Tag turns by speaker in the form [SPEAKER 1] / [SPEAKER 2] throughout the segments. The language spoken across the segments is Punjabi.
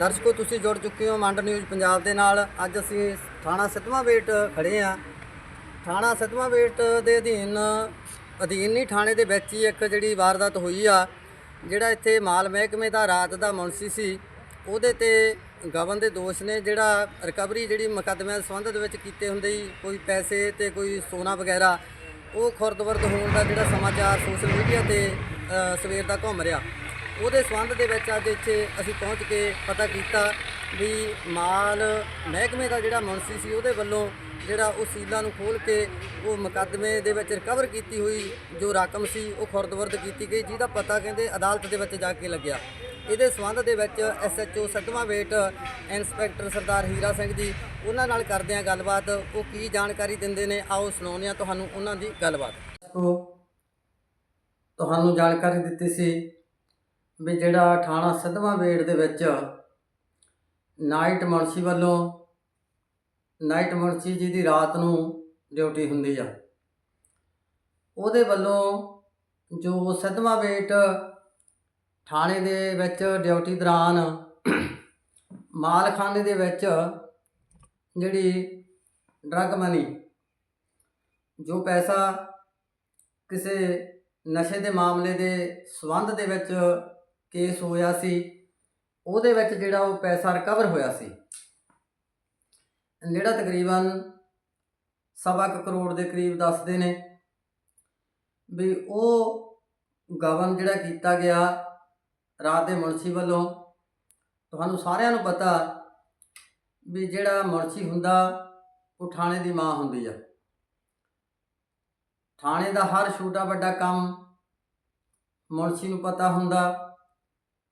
[SPEAKER 1] ਦਰਸ਼ਕੋ, ਤੁਸੀਂ ਜੁੜ ਚੁੱਕੇ ਹੋ ਮੰਡ ਨਿਊਜ਼ ਪੰਜਾਬ ਦੇ ਨਾਲ। ਅੱਜ ਅਸੀਂ ਥਾਣਾ ਸਤਵਾਂ ਵੇਟ ਖੜੇ ਆ ਥਾਣਾ ਸਤਵਾਂ ਵੇਟ ਦੇ ਅਧੀਨ ਅਧੀਨ ਨਹੀਂ ਥਾਣੇ ਦੇ ਵਿੱਚ ਹੀ ਇੱਕ ਜਿਹੜੀ ਵਾਰਦਾਤ ਹੋਈ ਆ, ਜਿਹੜਾ ਇੱਥੇ ਮਾਲ ਮਹਿਕਮੇ ਦਾ ਰਾਤ ਦਾ ਮੁਨਸੀ ਸੀ। ਉਹਦੇ ਤੇ ਗਵਨ ਦੇ ਦੋਸ਼ ਨੇ ਜਿਹੜਾ ਰਿਕਵਰੀ ਜਿਹੜੀ ਮੁਕੱਦਮਿਆਂ ਦੇ ਸੰਬੰਧ ਦੇ ਵਿੱਚ ਕੀਤੇ ਹੁੰਦੇ ਹੀ ਕੋਈ ਪੈਸੇ ਤੇ ਕੋਈ ਸੋਨਾ ਵਗੈਰਾ, ਉਹ ਖੁਰਦਵਰਦ ਹੋਣ ਦਾ ਜਿਹੜਾ ਸਮਾਚਾਰ ਸੋਸ਼ਲ ਮੀਡੀਆ ਤੇ ਸਵੇਰ ਦਾ ਘੁੰਮ ਰਿਹਾ। ਉਹਦੇ ਸੰਬੰਧ ਦੇ ਵਿੱਚ ਅੱਜ ਇੱਥੇ ਅਸੀਂ ਪਹੁੰਚ ਕੇ ਪਤਾ ਕੀਤਾ ਵੀ ਮਾਲ ਮਹਿਕਮੇ ਦਾ ਜਿਹੜਾ ਮੁਨਸੀ ਸੀ, ਉਹਦੇ ਵੱਲੋਂ ਜਿਹੜਾ ਉਹ ਸੀਲਾਂ ਨੂੰ ਖੋਲ ਕੇ ਉਹ ਮੁਕੱਦਮੇ ਦੇ ਵਿੱਚ ਰਿਕਵਰ ਕੀਤੀ ਹੋਈ ਜੋ ਰਕਮ ਸੀ, ਉਹ ਖੁਰਦਵਰਦ ਕੀਤੀ ਗਈ, ਜਿਹਦਾ ਪਤਾ ਕਹਿੰਦੇ ਅਦਾਲਤ ਦੇ ਵਿੱਚ ਜਾ ਕੇ ਲੱਗਿਆ। ਇਹਦੇ ਸੰਬੰਧ ਦੇ ਵਿੱਚ ਐਸਐਚਓ ਸਤਵਾਂ ਵੇਟ ਇੰਸਪੈਕਟਰ ਸਰਦਾਰ ਹੀਰਾ ਸਿੰਘ ਜੀ, ਉਹਨਾਂ ਨਾਲ ਕਰਦੇ ਆ ਗੱਲਬਾਤ, ਉਹ ਕੀ ਜਾਣਕਾਰੀ ਦਿੰਦੇ ਨੇ, ਆਓ ਸੁਣਾਉਂਦੇ ਆ ਤੁਹਾਨੂੰ ਉਹਨਾਂ ਦੀ ਗੱਲਬਾਤ। ਤੁਹਾਨੂੰ ਜਾਣਕਾਰੀ ਦਿੱਤੀ ਸੀ ਵੀ ਜਿਹੜਾ ਥਾਣਾ ਸਦਵਾ ਵੇੜ ਦੇ ਵਿੱਚ ਨਾਈਟ ਮੁਨਸੀ ਵੱਲੋਂ, ਨਾਈਟ ਮੁਨਸੀ ਜੀ ਦੀ ਰਾਤ ਨੂੰ ਡਿਊਟੀ ਹੁੰਦੀ ਆ। ਉਹਦੇ ਵੱਲੋਂ ਜੋ ਸਦਵਾ ਵੇਟ ਥਾਣੇ ਦੇ ਵਿੱਚ ਡਿਊਟੀ ਦੌਰਾਨ ਮਾਲਖਾਨੇ ਦੇ ਵਿੱਚ ਜਿਹੜੀ ਡਰਗ ਮਨੀ, ਜੋ ਪੈਸਾ ਕਿਸੇ ਨਸ਼ੇ ਦੇ ਮਾਮਲੇ ਦੇ ਸਬੰਧ ਦੇ ਵਿੱਚ ਕੇਸ ਹੋਇਆ ਸੀ, ਉਹਦੇ ਵਿੱਚ ਜਿਹੜਾ ਉਹ ਪੈਸਾ ਰਿਕਵਰ ਹੋਇਆ ਸੀ। ਜਿਹੜਾ ਤਕਰੀਬਨ ਸਵਾ ਕੁ ਕਰੋੜ ਦੇ ਕਰੀਬ ਦੱਸਦੇ ਨੇ ਵੀ ਉਹ ਗਵਨ ਜਿਹੜਾ ਕੀਤਾ ਗਿਆ ਰਾਤ ਦੇ ਮੁਨਸੀ ਵੱਲੋਂ, ਤੁਹਾਨੂੰ ਸਾਰਿਆਂ ਨੂੰ ਪਤਾ ਵੀ ਜਿਹੜਾ ਮੁਨਸੀ ਹੁੰਦਾ, ਉਹ ਥਾਣੇ ਦੀ ਮਾਂ ਹੁੰਦੀ ਆ। ਥਾਣੇ ਦਾ ਹਰ ਛੋਟਾ ਵੱਡਾ ਕੰਮ ਮੁਨਸੀ ਨੂੰ ਪਤਾ ਹੁੰਦਾ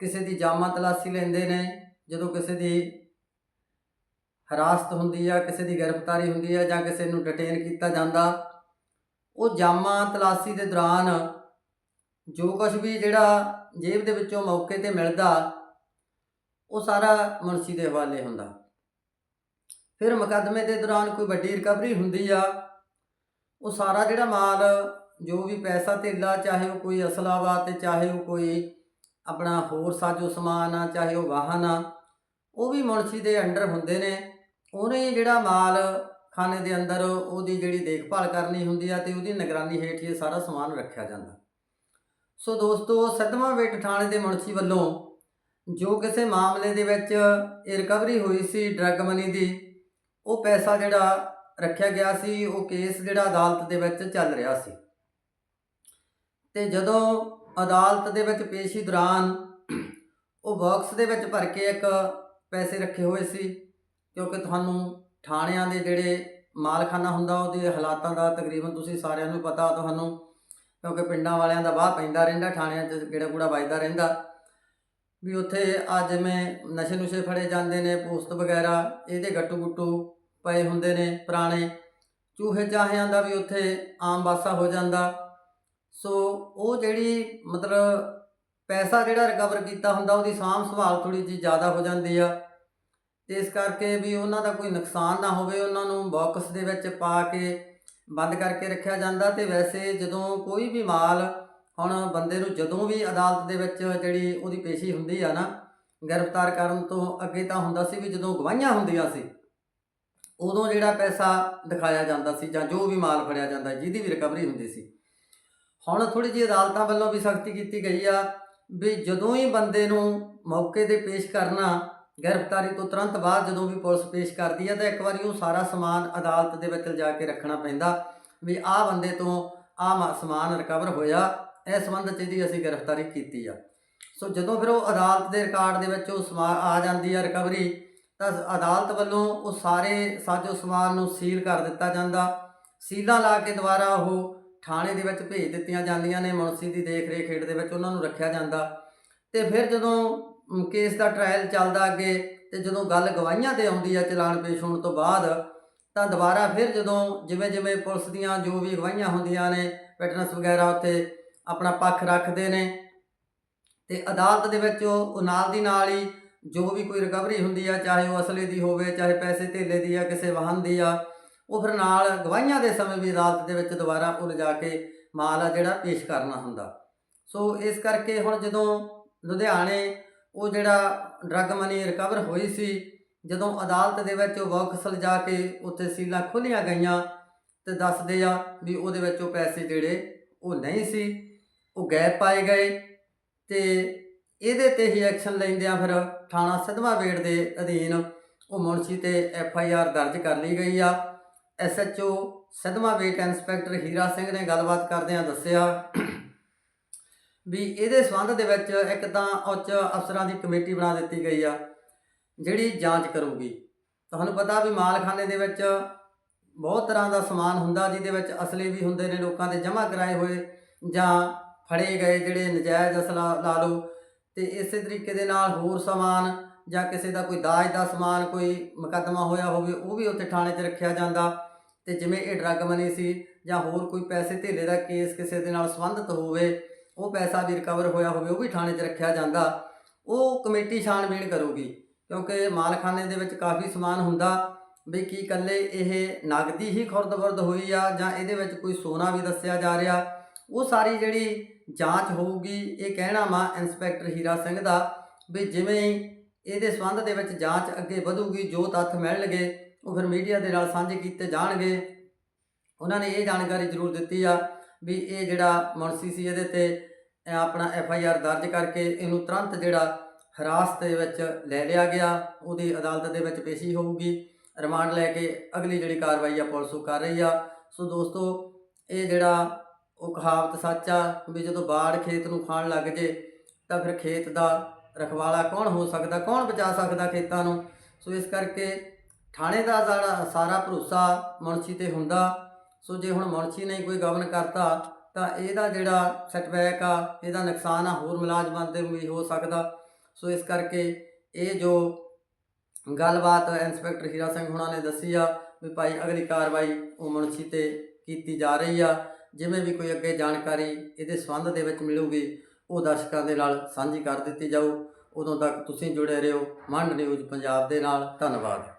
[SPEAKER 1] ਕਿਸੇ ਦੀ ਜਾਮਾ ਤਲਾਸੀ ਲੈਂਦੇ ਨੇ, ਜਦੋਂ ਕਿਸੇ ਦੀ ਹਰਾਸਤ ਹੁੰਦੀ ਆ, ਕਿਸੇ ਦੀ ਗ੍ਰਿਫਤਾਰੀ ਹੁੰਦੀ ਆ ਜਾਂ ਕਿਸੇ ਨੂੰ ਡਿਟੇਨ ਕੀਤਾ ਜਾਂਦਾ, ਉਹ ਜਾਮਾ ਤਲਾਸੀ ਦੇ ਦੌਰਾਨ ਜੋ ਕੁਝ ਵੀ ਜਿਹੜਾ ਜੇਬ ਦੇ ਵਿੱਚੋਂ ਮੌਕੇ ਤੇ ਮਿਲਦਾ, ਉਹ ਸਾਰਾ ਮੁਨਸੀ ਦੇ ਹਵਾਲੇ ਹੁੰਦਾ। ਫਿਰ ਮੁਕੱਦਮੇ ਦੇ ਦੌਰਾਨ ਕੋਈ ਵੱਡੀ ਰਿਕਵਰੀ ਹੁੰਦੀ ਆ, ਉਹ ਸਾਰਾ ਜਿਹੜਾ ਮਾਲ, ਜੋ ਵੀ ਪੈਸਾ ਧੇਲਾ, ਚਾਹੇ ਉਹ ਕੋਈ ਅਸਲਾ ਵਾ ਤੇ ਚਾਹੇ ਉਹ ਕੋਈ ਆਪਣਾ ਹੋਰ ਸਾਜੋ ਸਮਾਨ ਆ, ਚਾਹੇ ਉਹ ਵਾਹਨ ਆ, ਉਹ ਵੀ ਮੁਨਸੀ ਦੇ ਅੰਡਰ ਹੁੰਦੇ ਨੇ। ਉਹਨੇ ਜਿਹੜਾ ਮਾਲ ਖਾਨੇ ਦੇ ਅੰਦਰ ਉਹਦੀ ਜਿਹੜੀ ਦੇਖਭਾਲ ਕਰਨੀ ਹੁੰਦੀ ਆ ਤੇ ਉਹਦੀ ਨਿਗਰਾਨੀ ਹੇਠ ਹੀ ਸਾਰਾ ਸਮਾਨ ਰੱਖਿਆ ਜਾਂਦਾ। ਸੋ ਦੋਸਤੋ ਸਦਮਾ ਵੇਟ ਥਾਣੇ ਦੇ ਮੁਨਸੀ ਵੱਲੋਂ ਜੋ ਕਿਸੇ ਮਾਮਲੇ ਦੇ ਵਿੱਚ ਇਹ ਰਿਕਵਰੀ ਹੋਈ ਸੀ ਡਰੱਗ ਮਨੀ ਦੀ, ਉਹ ਪੈਸਾ ਜਿਹੜਾ ਰੱਖਿਆ ਗਿਆ ਸੀ, ਉਹ ਕੇਸ ਜਿਹੜਾ ਅਦਾਲਤ ਦੇ ਵਿੱਚ ਚੱਲ ਰਿਹਾ ਸੀ। ਤੇ ਜਦੋਂ ਅਦਾਲਤ ਦੇ ਵਿੱਚ ਪੇਸ਼ੀ ਦੌਰਾਨ ਉਹ ਬਾਕਸ ਦੇ ਵਿੱਚ ਭਰ ਕੇ ਇੱਕ ਪੈਸੇ ਰੱਖੇ ਹੋਏ ਸੀ, ਕਿਉਂਕਿ ਤੁਹਾਨੂੰ ਥਾਣਿਆਂ ਦੇ ਜਿਹੜੇ ਮਾਲਖਾਨਾ ਹੁੰਦਾ, ਉਹਦੇ ਹਾਲਾਤਾਂ ਦਾ ਤਕਰੀਬਨ ਤੁਸੀਂ ਸਾਰਿਆਂ ਨੂੰ ਪਤਾ ਤੁਹਾਨੂੰ, ਕਿਉਂਕਿ ਪਿੰਡਾਂ ਵਾਲਿਆਂ ਦਾ ਬਾਹ ਪੈਂਦਾ ਰਹਿੰਦਾ, ਥਾਣਿਆਂ 'ਚ ਗੇੜਾ ਗੂੜਾ ਵੱਜਦਾ ਰਹਿੰਦਾ। ਵੀ ਉੱਥੇ ਆ ਜਿਵੇਂ ਨਸ਼ੇ ਨੁਸ਼ੇ ਫੜੇ ਜਾਂਦੇ ਨੇ ਪੋਸਟ ਵਗੈਰਾ, ਇਹਦੇ ਗੱਟੂ ਗੁੱਟੂ ਪਏ ਹੁੰਦੇ ਨੇ ਪੁਰਾਣੇ। ਚੂਹੇ ਚਾਹਿਆਂ ਦਾ ਵੀ ਉੱਥੇ ਆਮ ਵਾਸਾ ਹੋ ਜਾਂਦਾ। ਸੋ ਉਹ ਜਿਹੜੀ ਮਤਲਬ ਪੈਸਾ ਜਿਹੜਾ ਰਿਕਵਰ ਕੀਤਾ ਹੁੰਦਾ, ਉਹਦੀ ਸਾਂਭ ਸੰਭਾਲ ਥੋੜੀ ਜਿਹੀ ਜ਼ਿਆਦਾ ਹੋ ਜਾਂਦੀ ਆ। ਤੇ ਇਸ ਕਰਕੇ ਵੀ ਉਹਨਾਂ ਦਾ ਕੋਈ ਨੁਕਸਾਨ ਨਾ ਹੋਵੇ, ਉਹਨਾਂ ਨੂੰ ਬਾਕਸ ਦੇ ਵਿੱਚ ਪਾ ਕੇ ਬੰਦ ਕਰਕੇ ਰੱਖਿਆ ਜਾਂਦਾ। ਤੇ ਵੈਸੇ ਜਦੋਂ ਕੋਈ ਵੀ ਮਾਲ ਹੁਣ ਬੰਦੇ ਨੂੰ ਜਦੋਂ ਵੀ ਅਦਾਲਤ ਦੇ ਵਿੱਚ ਜਿਹੜੀ ਉਹਦੀ ਪੇਸ਼ੀ ਹੁੰਦੀ ਆ ਨਾ, ਗ੍ਰਿਫਤਾਰ ਕਰਨ ਤੋਂ ਅੱਗੇ ਤਾਂ ਹੁੰਦਾ ਸੀ ਵੀ ਜਦੋਂ ਗਵਾਹੀਆਂ ਹੁੰਦੀਆਂ ਸੀ, ਉਦੋਂ ਜਿਹੜਾ ਪੈਸਾ ਦਿਖਾਇਆ ਜਾਂਦਾ ਸੀ ਜਾਂ ਜੋ ਵੀ ਮਾਲ ਫੜਿਆ ਜਾਂਦਾ, ਜਿਹਦੀ ਵੀ ਰਿਕਵਰੀ ਹੁੰਦੀ ਸੀ। ਹੁਣ ਥੋੜੀ ਜਿਹੀ ਅਦਾਲਤਾਂ ਵੱਲੋਂ ਵੀ ਸਖਤੀ ਕੀਤੀ ਗਈ ਆ ਵੀ ਜਦੋਂ ਹੀ ਬੰਦੇ ਨੂੰ ਮੌਕੇ ਤੇ ਪੇਸ਼ ਕਰਨਾ, ਗ੍ਰਿਫਤਾਰੀ ਤੋਂ ਤੁਰੰਤ ਬਾਅਦ ਜਦੋਂ ਵੀ ਪੁਲਿਸ ਪੇਸ਼ ਕਰਦੀ ਹੈ ਤਾਂ ਇੱਕ ਵਾਰੀ ਉਹ ਸਾਰਾ ਸਮਾਨ ਅਦਾਲਤ ਦੇ ਵਿੱਚ ਲਿਜਾ ਕੇ ਰੱਖਣਾ ਪੈਂਦਾ ਵੀ ਆਹ ਬੰਦੇ ਤੋਂ ਆਹ ਸਮਾਨ ਰਿਕਵਰ ਹੋਇਆ, ਇਸ ਸੰਬੰਧ 'ਚ ਇਹਦੀ ਅਸੀਂ ਗ੍ਰਿਫਤਾਰੀ ਕੀਤੀ ਆ। ਸੋ ਜਦੋਂ ਫਿਰ ਉਹ ਅਦਾਲਤ ਦੇ ਰਿਕਾਰਡ ਦੇ ਵਿੱਚ ਉਹ ਸਮਾ, ਆ ਜਾਂਦੀ ਆ ਰਿਕਵਰੀ ਤਾਂ ਅਦਾਲਤ ਵੱਲੋਂ ਉਹ ਸਾਰੇ, ਸਾਜੋ ਸਮਾਨ ਨੂੰ ਸੀਲ ਕਰ ਦਿੱਤਾ ਜਾਂਦਾ। ਸੀਲਾਂ ਲਾ ਕੇ ਦੁਬਾਰਾ ਉਹ ਥਾਣੇ ਦੇ ਵਿੱਚ ਭੇਜ ਦਿੱਤੀਆਂ ਜਾਂਦੀਆਂ ਨੇ ਮੁਨਸੀ ਦੀ ਦੇਖ ਰੇਖ ਹੇਠ ਦੇ ਵਿੱਚ ਉਹਨਾਂ ਨੂੰ ਰੱਖਿਆ ਜਾਂਦਾ। ਤੇ ਫਿਰ ਜਦੋਂ ਕੇਸ ਦਾ ਟ੍ਰਾਇਲ ਚੱਲਦਾ ਅੱਗੇ, ਤੇ ਜਦੋਂ ਗੱਲ ਗਵਾਹੀਆਂ ਤੇ ਆਉਂਦੀ ਆ ਚਲਾਨ ਪੇਸ਼ ਹੋਣ ਤੋਂ ਬਾਅਦ, ਤਾਂ ਦੁਬਾਰਾ ਫਿਰ ਜਦੋਂ ਜਿਵੇਂ ਜਿਵੇਂ ਪੁਲਿਸ ਦੀਆਂ ਜੋ ਵੀ ਗਵਾਹੀਆਂ ਹੁੰਦੀਆਂ ਨੇ ਵਿਟਨੈਸ ਵਗੈਰਾ ਉੱਤੇ ਆਪਣਾ ਪੱਖ ਰੱਖਦੇ ਨੇ, ਤੇ ਅਦਾਲਤ ਦੇ ਵਿੱਚ ਉਹ ਨਾਲ ਦੀ ਨਾਲ ਹੀ ਜੋ ਵੀ ਕੋਈ ਰਿਕਵਰੀ ਹੁੰਦੀ ਆ, ਚਾਹੇ ਉਹ ਅਸਲੇ ਦੀ ਹੋਵੇ, ਚਾਹੇ ਪੈਸੇ ਧੇਲੇ ਦੀ ਆ, ਕਿਸੇ ਵਾਹਨ ਦੀ ਆ ਉਹ ਫਿਰ ਨਾਲ ਗਵਾਹੀਆਂ ਦੇ ਸਮੇਂ ਵੀ ਅਦਾਲਤ ਦੇ ਵਿੱਚ ਦੁਬਾਰਾ ਉਹ ਲਿਜਾ ਕੇ ਮਾਲ ਆ ਜਿਹੜਾ ਪੇਸ਼ ਕਰਨਾ ਹੁੰਦਾ। ਸੋ ਇਸ ਕਰਕੇ ਹੁਣ ਜਦੋਂ ਲੁਧਿਆਣੇ ਉਹ ਜਿਹੜਾ ਡਰੱਗ ਮਨੀ ਰਿਕਵਰ ਹੋਈ ਸੀ, ਜਦੋਂ ਅਦਾਲਤ ਦੇ ਵਿੱਚ ਉਹ ਬਾਕਸ ਲਿਜਾ ਕੇ ਉੱਥੇ ਸੀਲਾਂ ਖੋਲੀਆਂ ਗਈਆਂ ਤੇ ਦੱਸਦੇ ਆ ਵੀ ਉਹਦੇ ਵਿੱਚ ਉਹ ਪੈਸੇ ਜਿਹੜੇ ਉਹ ਨਹੀਂ ਸੀ, ਉਹ ਗੈਪ ਪਾਏ ਗਏ ਤੇ ਇਹਦੇ ਤੇ ਹੀ ਐਕਸ਼ਨ ਲੈਂਦਿਆਂ ਫਿਰ ਥਾਣਾ ਸਿਧਵਾ ਵੇੜ ਦੇ ਅਧੀਨ ਉਹ ਮੁਨਸ਼ੀ ਤੇ ਐਫ ਆਈ ਆਰ ਦਰਜ ਕਰ ਲਈ ਗਈ ਆ। S H O Sidhwan Bet inspector Hira Singh ਨੇ ਗੱਲਬਾਤ ਕਰਦਿਆਂ ਦੱਸਿਆ ਵੀ ਇਹਦੇ ਸੰਬੰਧ ਦੇ ਵਿੱਚ ਇੱਕ ਤਾਂ ਉੱਚ ਅਫਸਰਾਂ ਦੀ ਕਮੇਟੀ ਬਣਾ ਦਿੱਤੀ ਗਈ ਆ, ਜਿਹੜੀ ਜਾਂਚ ਕਰੂਗੀ। ਤੁਹਾਨੂੰ ਪਤਾ ਵੀ ਮਾਲਖਾਨੇ ਦੇ ਵਿੱਚ ਬਹੁਤ ਤਰ੍ਹਾਂ ਦਾ ਸਮਾਨ ਹੁੰਦਾ, ਜਿਹਦੇ ਵਿੱਚ ਅਸਲੇ ਵੀ ਹੁੰਦੇ ਨੇ, ਲੋਕਾਂ ਦੇ ਜਮ੍ਹਾਂ ਕਰਾਏ ਹੋਏ ਜਾਂ ਫੜੇ ਗਏ ਜਿਹੜੇ ਨਜਾਇਜ਼ ਅਸਲਾ ਲਾ ਲਓ। ਤੇ ਇਸੇ ਤਰੀਕੇ ਦੇ ਨਾਲ ਹੋਰ ਸਮਾਨ ਜਾਂ ਕਿਸੇ ਦਾ ਕੋਈ ਦਾਜ ਦਾ ਸਮਾਨ, ਕੋਈ ਮੁਕੱਦਮਾ ਹੋਇਆ ਹੋਵੇ, ਉਹ ਵੀ ਉੱਥੇ ਥਾਣੇ 'ਚ ਰੱਖਿਆ ਜਾਂਦਾ। ਤੇ ਜਿਵੇਂ ਇਹ ਡਰੱਗ ਬਣੀ ਸੀ ਜਾਂ ਹੋਰ ਕੋਈ ਪੈਸੇ ਧੇਲੇ ਦਾ ਕੇਸ ਕਿਸੇ ਦੇ ਨਾਲ ਸੰਬੰਧਿਤ ਹੋਵੇ, ਉਹ ਪੈਸਾ ਵੀ ਰਿਕਵਰ ਹੋਇਆ ਹੋਵੇ, ਉਹ ਵੀ ਥਾਣੇ 'ਚ ਰੱਖਿਆ ਜਾਂਦਾ, ਉਹ ਕਮੇਟੀ ਛਾਣਬੀਣ ਕਰੂਗੀ। ਕਿਉਂਕਿ ਮਾਲਖਾਨੇ ਦੇ ਵਿੱਚ ਕਾਫੀ ਸਮਾਨ ਹੁੰਦਾ ਵੀ ਕੀ ਇਕੱਲੇ ਇਹ ਨਗਦੀ ਹੀ ਖੁਰਦ-ਬੁਰਦ ਹੋਈ ਆ ਜਾਂ ਇਹਦੇ ਵਿੱਚ ਕੋਈ ਸੋਨਾ ਵੀ ਦੱਸਿਆ ਜਾ ਰਿਹਾ, ਉਹ ਸਾਰੀ ਜਿਹੜੀ ਜਾਂਚ ਹੋਊਗੀ, ਇਹ ਕਹਿਣਾ ਵਾ ਇੰਸਪੈਕਟਰ ਹੀਰਾ ਸਿੰਘ ਦਾ ਵੀ ਜਿਵੇਂ ਹੀ ਇਹਦੇ ਸੰਬੰਧ ਦੇ ਵਿੱਚ ਜਾਂਚ ਅੱਗੇ ਵਧੂਗੀ, ਜੋ ਤੱਥ ਮਿਲਣਗੇ ਉਹ ਫਿਰ ਮੀਡੀਆ ਦੇ ਨਾਲ ਸਾਂਝੇ ਕੀਤੇ ਜਾਣਗੇ। ਉਹਨਾਂ ਨੇ ਇਹ ਜਾਣਕਾਰੀ ਜ਼ਰੂਰ ਦਿੱਤੀ ਆ ਵੀ ਇਹ ਜਿਹੜਾ ਮੁਨਸੀ ਸੀ ਇਹਦੇ ਤੇ ਆਪਣਾ ਐਫ ਆਈ ਆਰ ਦਰਜ ਕਰਕੇ ਇਹਨੂੰ ਤੁਰੰਤ ਜਿਹੜਾ ਹਿਰਾਸਤ ਦੇ ਵਿੱਚ ਲੈ ਲਿਆ ਗਿਆ। ਉਹਦੀ ਅਦਾਲਤ ਦੇ ਵਿੱਚ ਪੇਸ਼ੀ ਹੋਊਗੀ। ਰਿਮਾਂਡ ਲੈ ਕੇ ਅਗਲੀ ਜਿਹੜੀ ਕਾਰਵਾਈ ਆ ਪੁਲਿਸ ਉਹ ਕਰ ਰਹੀ ਆ। ਸੋ ਦੋਸਤੋ, ਇਹ ਜਿਹੜਾ ਉਹ ਕਹਾਵਤ ਸੱਚ ਆ ਵੀ ਜਦੋਂ ਬਾੜ ਖੇਤ ਨੂੰ ਖਾਣ ਲੱਗ ਜੇ ਤਾਂ ਫਿਰ ਖੇਤ ਦਾ ਰਖਵਾਲਾ ਕੌਣ ਹੋ ਸਕਦਾ, ਕੌਣ ਬਚਾ ਸਕਦਾ ਖੇਤਾਂ ਨੂੰ? ਸੋ ਇਸ ਕਰਕੇ ਥਾਣੇ ਦਾ ਜਿਹੜਾ ਸਾਰਾ ਭਰੋਸਾ ਮੁਨਸ਼ੀ ਤੇ ਹੁੰਦਾ। ਸੋ ਜੇ ਹੁਣ ਮੁਨਸ਼ੀ ਨੇ ਕੋਈ ਗਵਨ ਕਰਤਾ, ਤਾਂ ਇਹਦਾ ਜਿਹੜਾ ਸੈਟਬੈਕ ਆ, ਇਹਦਾ ਨੁਕਸਾਨ ਆ, ਹੋਰ ਮੁਲਾਜ਼ਮਾਂ 'ਤੇ ਵੀ ਹੋ ਸਕਦਾ। ਸੋ ਇਸ ਕਰਕੇ ਇਹ ਜੋ ਗੱਲਬਾਤ ਇੰਸਪੈਕਟਰ ਹੀਰਾ ਸਿੰਘ ਹੁਣਾਂ ਨੇ ਦੱਸੀ ਆ ਵੀ ਭਾਈ ਅਗਲੀ ਕਾਰਵਾਈ ਉਹ ਮੁਨਸ਼ੀ ਤੇ ਕੀਤੀ ਜਾ ਰਹੀ ਆ। ਜਿਵੇਂ ਵੀ ਕੋਈ ਅੱਗੇ ਜਾਣਕਾਰੀ ਇਹਦੇ ਸੰਬੰਧ ਦੇ ਵਿੱਚ ਮਿਲੂਗੀ, ਉਹ ਦਰਸ਼ਕਾਂ ਦੇ ਨਾਲ ਸਾਂਝੀ ਕਰ ਦਿੱਤੀ ਜਾਊ। ਉਦੋਂ ਤੱਕ ਤੁਸੀਂ ਜੁੜੇ ਰਹੋ, ਮੰਡ ਨਿਊਜ਼ ਪੰਜਾਬ ਦੇ ਨਾਲ। ਧੰਨਵਾਦ।